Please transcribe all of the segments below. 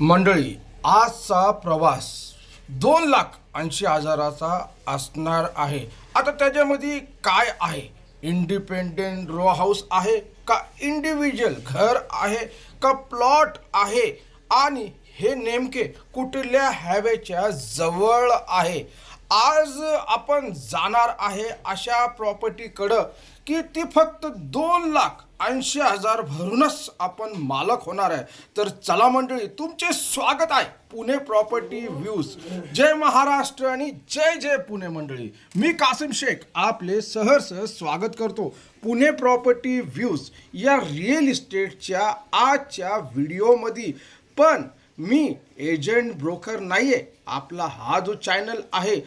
मंडळी आजचा प्रवास दोन लाख ऐंशी हजाराचा असणार आहे. आता त्याच्यामध्ये काय आहे? इंडिपेंडेंट रो हाऊस आहे का इंडिव्हिज्युअल घर आहे का प्लॉट आहे? आणि हे नेमके कुठल्या हॅवेच्या जवळ आहे? आज आपण जाणार आहे अशा प्रॉपर्टीकडं की ती फक्त दोन लाख ऐंशी हजार भरूनच आपण मालक होणार आहे. तर चला मंडळी तुमचे स्वागत आहे पुणे प्रॉपर्टी व्ह्यूज जय महाराष्ट्र आणि जय जय पुणे मंडळी. मी कासिम शेख आपले सहर्ष स्वागत करतो पुणे प्रॉपर्टी व्ह्यूज या रिअल इस्टेटच्या आजच्या व्हिडिओमध्ये. पण मी एजंट ब्रोकर नाही आहे आपला हा जो चॅनल आहे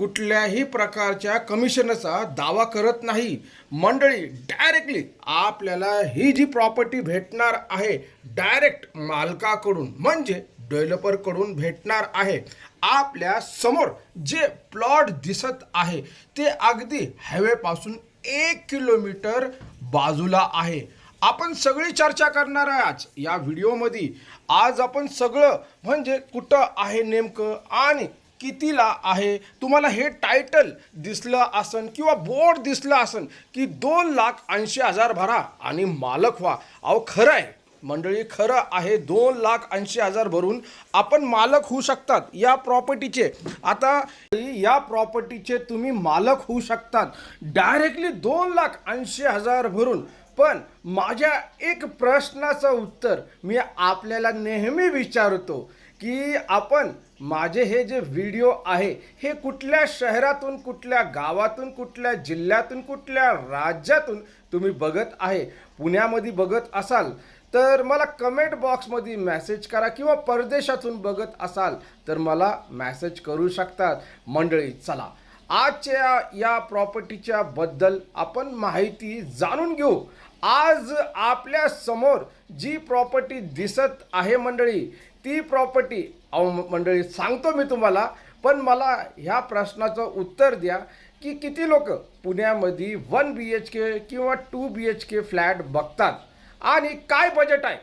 कुठल्याही प्रकारच्या कमिशनचा दावा करत नाही. मंडळी डायरेक्टली आपल्याला ही जी प्रॉपर्टी भेटणार आहे डायरेक्ट मालकाकडून म्हणजे डेव्हलपरकडून भेटणार आहे. आपल्यासमोर जे प्लॉट दिसत आहे ते अगदी हायवेपासून एक किलोमीटर बाजूला आहे. आपण सगळी चर्चा करणार आहे आज या व्हिडिओमध्ये आज आपण सगळं म्हणजे कुठं आहे नेमकं आणि कितीला आहे? तुम्हाला हे टायटल दिसलं असन किंवा बोर्ड दिसलं असन की दोन लाख ऐंशी हजार भरा आणि मालक व्हा. अहो खरं आहे. मंडळी खरं आहे. दोन लाख ऐंशी हजार भरून आपण मालक होऊ शकतात या प्रॉपर्टीचे आता या प्रॉपर्टीचे तुम्ही मालक होऊ शकतात. डायरेक्टली दोन लाख ऐंशी हजार भरून. पण माझ्या एक प्रश्नाचं उत्तर मी आपल्याला नेहमी विचारतो की आपण माझे हे जे व्हिडिओ आहे हे कुठल्या शहरातून कुठल्या गावातून कुठल्या जिल्ह्यातून कुठल्या राज्यातून तुम्ही बघत आहे पुण्यामध्ये बघत असाल तर मला कमेंट बॉक्समध्ये मेसेज करा किंवा परदेशातून बघत असाल तर मला मॅसेज करू शकतात. मंडळी चला. आजच्या या प्रॉपर्टीच्या बद्दल आपण माहिती जाणून घेऊ. आज आपल्यासमोर जी प्रॉपर्टी दिसत आहे मंडळी ती प्रॉपर्टी अहो मंडळी सांगतो मी तुम्हाला पण मला ह्या प्रश्नाचं उत्तर द्या की किती लोक पुण्यामध्ये वन बी एच के किंवा two B H K flat बघतात आणि काय बजेट आहे?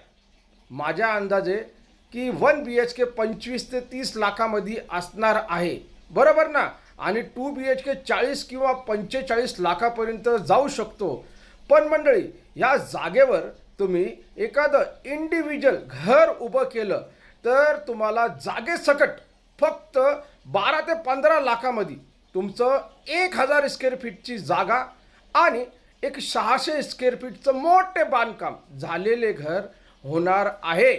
माझ्या अंदाजे की वन बी एच के पंचवीस ते तीस लाखामध्ये असणार आहे. बरोबर ना? आणि टू बी एच के चाळीस किंवा पंचेचाळीस लाखापर्यंत जाऊ शकतो. पण मंडळी या जागेवर तुम्ही एखादं इंडिव्हिज्युअल घर उभं केलं तर तुम्हाला जागेसकट फक्त बारा ते पंधरा लाखामध्ये तुमचं एक हजार स्क्वेअर फीटची जागा आणि एक सहाशे स्क्वेअर फीटचं मोठे बांधकाम झालेले घर होणार आहे.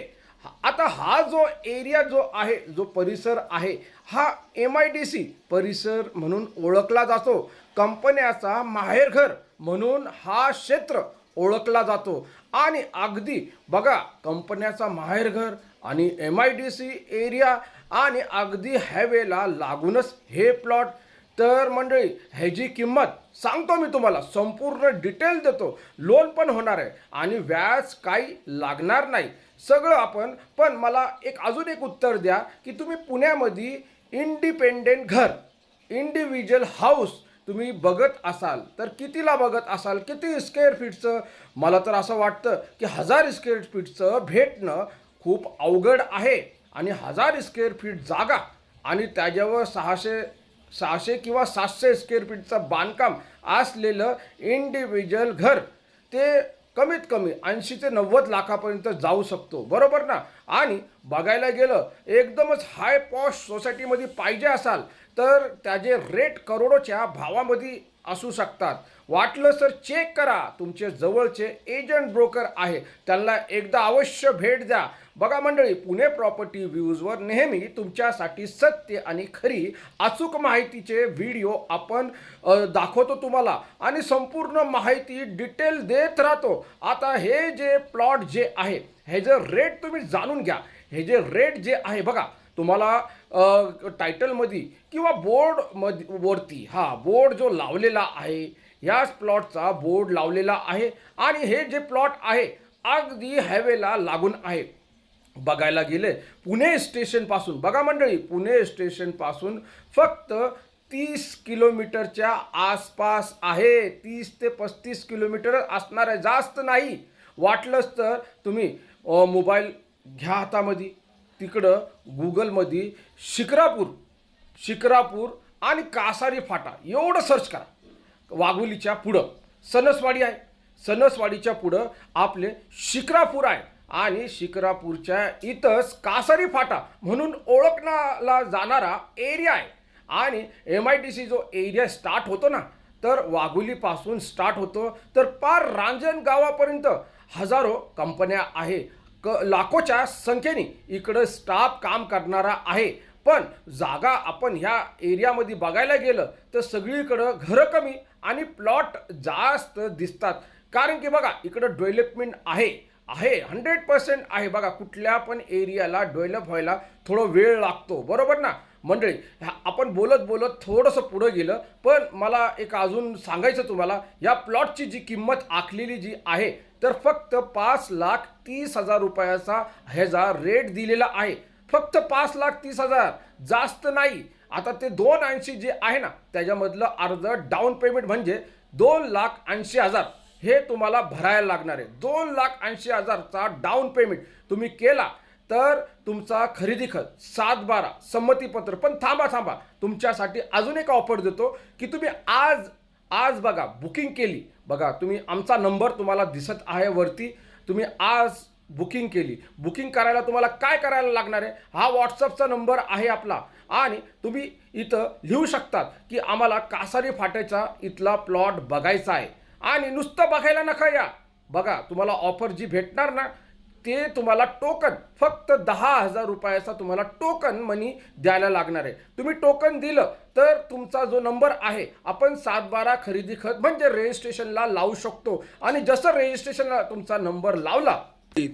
आता हा जो एरिया जो आहे जो परिसर आहे हा एम आय डी सी परिसर म्हणून ओळखला जातो. कंपन्याचा माहेरघर म्हणून हा क्षेत्र ओळखला जातो. आणि अगदी बघा कंपन्याचा माहेरघर आणि M I D C area आणि अगदी हायवेला लागूनच हे प्लॉट. तर मंडळी ह्याची किंमत सांगतो मी तुम्हाला संपूर्ण डिटेल देतो. लोन पण होणार आहे आणि व्याज काही लागणार नाही. सगळं आपण पण मला एक अजून एक उत्तर द्या की तुम्ही पुण्यामध्ये इंडिपेंडेंट घर इंडिव्हिज्युअल हाऊस तुम्ही बघत असाल तर कितीला बघत असाल किती स्क्वेअर फीटचं मला तर असं वाटतं की हजार स्क्वेअर फीटचं भेटणं खूप अवघड आहे. आणि हजार स्क्वेअर फीट जागा आणि त्याच्यावर सहाशे सहाशे किंवा सातशे स्क्वेअर फीटचं बांधकाम असलेलं इंडिव्हिज्युअल घर ते कमीत कमी ऐंशी ते नव्वद लाखापर्यंत जाऊ शकतो. बरोबर ना? आणि बघायला गेलं एकदमच हाय पॉश सोसायटीमध्ये पाहिजे असाल तर त्याचे रेट करोडोच्या भावामध्ये असू शकतात. वाटलं सर चेक करा. तुमचे जवळचे एजंट ब्रोकर आहे. त्यांना एकदा अवश्य भेट द्या. बघा मंडळी पुणे प्रॉपर्टी व्ह्यूजवर नेहमी तुमच्यासाठी सत्य आणि खरी अचूक माहितीचे व्हिडिओ आपण दाखवतो तुम्हाला. आणि संपूर्ण माहिती डिटेल देत राहतो. आता हे जे प्लॉट जे आहे हे जे रेट तुम्ही जाणून घ्या. हे जे रेट जे आहे बघा. तुम्हाला टायटलमध्ये किंवा बोर्ड मध वरती हा बोर्ड जो लावलेला आहे याच प्लॉटचा बोर्ड लावलेला आहे आणि हे जे प्लॉट आहे अगदी हायवेला लागून आहे. बघायला गेले पुणे स्टेशनपासून बघा मंडळी पुणे स्टेशनपासून फक्त तीस किलोमीटरच्या आसपास आहे. तीस ते पस्तीस किलोमीटर असणार आहे. जास्त नाही. वाटलंच तर तुम्ही मोबाईल घ्या हातामध्ये. तिकडं गुगलमध्ये शिक्रापूर शिक्रापूर आणि कासारी फाटा एवढं सर्च करा. वाघोलीच्या पुढं. सणसवाडी आहे. सणसवाडीच्या पुढं आपले शिक्रापूर आहे. आणि शिक्रापूरच्या इथंच कासारी फाटा म्हणून ओळखला जाणारा एरिया आहे. आणि एम आय टी सी जो एरिया स्टार्ट होतो ना तर वाघोलीपासून स्टार्ट होतो. तर पार रांजण गावापर्यंत हजारो कंपन्या आहे. क लाखोच्या संख्येने इकडं स्टाफ काम करणारा आहे. पण जागा आपण ह्या एरियामध्ये बघायला गेलं तर सगळीकडं घरं कमी आणि प्लॉट जास्त दिसतात. कारण की बघा इकडं डेव्हलपमेंट आहे. आहे हंड्रेड पर्सेंट आहे. बघा कुठल्या पण एरियाला डेव्हलप व्हायला थोडं वेळ लागतो. बरोबर ना? मंडळी ह्या- आपण बोलत बोलत थोडंसं पुढं गेलं पण मला एक अजून सांगायचं तुम्हाला या प्लॉटची जी किंमत आखलेली जी आहे तर फक्त पाच लाख तीस हजार रुपयाचा ह्याचा रेट दिलेला आहे. फक्त पाच लाख तीस हजार जास्त नाही. आता ते दोन ऐंशी जे आहे ना त्याच्यामधलं अर्ध डाऊन पेमेंट म्हणजे दोन लाख ऐंशी हजार हे तुम्हाला भरायला लागणार आहे. दोन लाख ऐंशी हजारचा डाऊन पेमेंट तुम्ही केला तर तुमचा खरेदी खत सात बारा संमतीपत्र पण थांबा थांबा. तुमच्यासाठी अजून एक ऑफर देतो की तुम्ही आज आज बघा बुकिंग केली. बघा तुम्ही आमचा नंबर तुम्हाला दिसत आहे वरती. तुम्ही आज बुकिंग केली. बुकिंग करायला तुम्हाला काय करायला लागणार आहे? हा व्हॉट्सअपचा नंबर आहे आपला. आणि तुम्ही इथं लिहू शकतात की आम्हाला कासारी फाट्याचा इथला प्लॉट बघायचा आहे. आणि नुसतं बघायला नका या. बघा तुम्हाला ऑफर जी भेटणार ना ते तुम्हाला टोकन फक्त दहा हजार रुपयाचा तुम्हाला टोकन मनी द्यायला लागणार आहे. तुम्ही टोकन दिलं तर तुमचा जो नंबर आहे आपण सात बारा खरेदी खत म्हणजे रजिस्ट्रेशनला लावू शकतो. आणि जसं रजिस्ट्रेशनला तुमचा नंबर लावला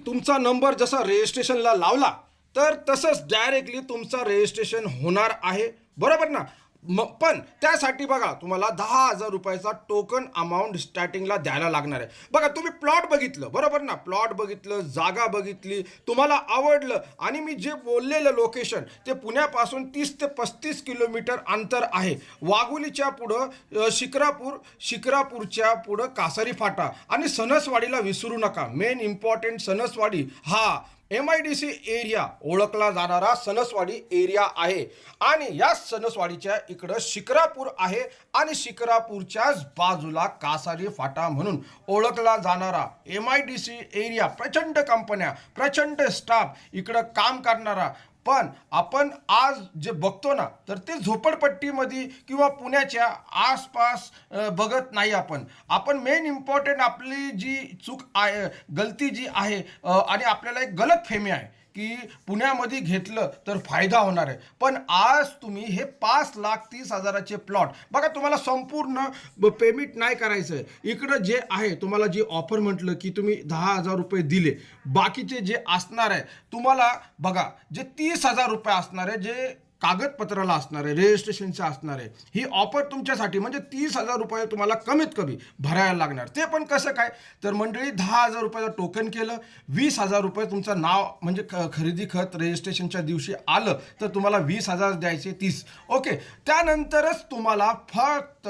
तुमचा नंबर जसा रजिस्ट्रेशनला लावला तर तसंच डायरेक्टली तुमचं रजिस्ट्रेशन होणार आहे. बरोबर ना? मग पण त्यासाठी बघा तुम्हाला दहा हजार रुपयाचा टोकन अमाऊंट स्टार्टिंगला द्यायला लागणार आहे. बघा तुम्ही प्लॉट बघितलं बरोबर ना? प्लॉट बघितलं जागा बघितली तुम्हाला आवडलं आणि मी जे बोललेलं लोकेशन ते पुण्यापासून तीस ते पस्तीस किलोमीटर अंतर आहे. वाघोलीच्या पुढं शिक्रापूर शिक्रापूरच्या पुढं कासारी फाटा आणि सणसवाडीला विसरू नका. मेन इम्पॉर्टंट सणसवाडी हा M I D C area ओळखला जाणारा सणसवाडी एरिया आहे. आणि या सणसवाडीच्या इकडं शिक्रापूर आहे आणि शिक्रापूरच्याच बाजूला कासारी फाटा म्हणून ओळखला जाणारा M I D C area प्रचंड कंपन्या प्रचंड स्टाफ इकडं काम करणारा पण आपण आज जे बघतो ना तर ते झोपडपट्टीमध्ये किंवा पुण्याच्या आसपास बघत नाही आपण. आपण मेन इम्पॉर्टंट आपली जी चूक आहे गलती जी आहे आणि आपल्याला एक गलत फेमी आहे. की पुण्यामध्ये घेतलं तर फायदा होणार आहे. पण आज तुम्ही हे पाच लाख तीस हजाराचे प्लॉट बघा तुम्हाला संपूर्ण पेमेंट नाही करायचं आहे इकडं जे आहे तुम्हाला जी ऑफर म्हटलं की तुम्ही दहा हजार रुपये दिले बाकीचे जे असणार आहे तुम्हाला बघा जे तीस हजार रुपये असणार आहे जे कागदपत्राला असणार आहे असणारे असणार आहे ही ऑफर तुमच्यासाठी म्हणजे तीस हजार रुपये तुम्हाला कमीत कमी भरायला लागणार. ते पण कसं काय? तर मंडळी दहा हजार रुपयाचं टोकन केलं वीस हजार रुपये तुमचं नाव म्हणजे ख खरेदी खत रजिस्ट्रेशनच्या दिवशी आलं तर तुम्हाला वीस हजार द्यायचे तीस. ओके त्यानंतरच तुम्हाला फक्त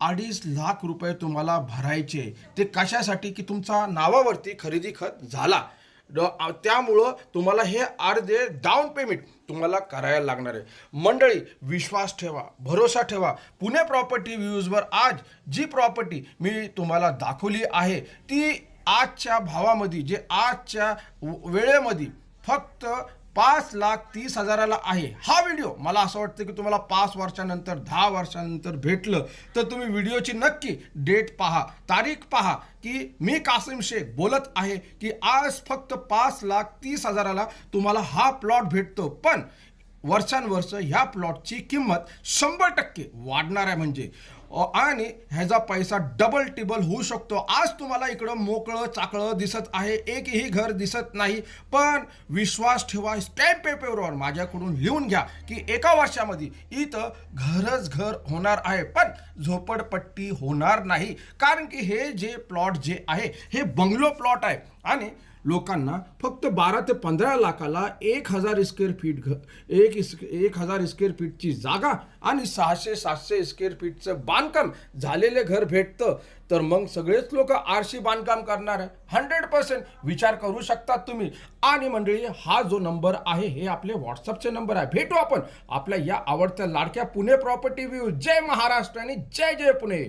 अडीच लाख रुपये तुम्हाला भरायचे. ते कशासाठी? की तुमचा नावावरती खरेदी खत झाला. त्यामुळं तुम्हाला हे अर्धे डाऊन पेमेंट तुम्हाला करायला लागणार आहे. मंडळी विश्वास ठेवा भरोसा ठेवा. पुणे प्रॉपर्टी व्ह्यूजवर आज जी प्रॉपर्टी मी तुम्हाला दाखवली आहे ती आजच्या भावामध्ये जे आजच्या व- वेळेमध्ये फक्त पाच लाख तीस हजाराला आहे. हा व्हिडिओ मला असं वाटतं की तुम्हाला पाच वर्षानंतर दहा वर्षानंतर भेटलं तर तुम्ही व्हिडिओची नक्की डेट पहा तारीख पहा की मी कासिम शेख बोलत आहे की आज फक्त पाच लाख तीस हजाराला तुम्हाला हा प्लॉट भेटतो. पण वर्षानुवर्ष ह्या प्लॉटची किंमत शंभर टक्के वाढणार आहे म्हणजे. आणि ह्याचा पैसा डबल टिबल होऊ शकतो. आज तुम्हाला इकडं मोकळं चाकळं दिसत आहे. एकही घर दिसत नाही. पण विश्वास ठेवा स्टॅम्प पेपरवर माझ्याकडून लिहून घ्या की एका वर्षामध्ये इथं घरच घर होणार आहे. पण झोपडपट्टी होणार नाही. कारण की हे जे प्लॉट जे आहे हे बंगलो प्लॉट आहे. आणि लोकांना फक्त बारा ते पंधरा लाखाला एक हजार स्क्वेअर फीट घ एक इस एक हजार स्क्वेअर फीटची जागा आणि सहाशे सातशे स्क्वेअर फीटचं बांधकाम झालेले घर भेटतं. तर मग सगळेच लोक आरशी बांधकाम करणार. आहे हंड्रेड पर्सेंट विचार करू शकतात तुम्ही. आणि मंडळी हा जो नंबर आहे हे आपले व्हॉट्सअपचे नंबर आहे. भेटू आपण आपल्या या आवडत्या लाडक्या पुणे प्रॉपर्टी व्ह्यू जय महाराष्ट्र आणि जय जय पुणे.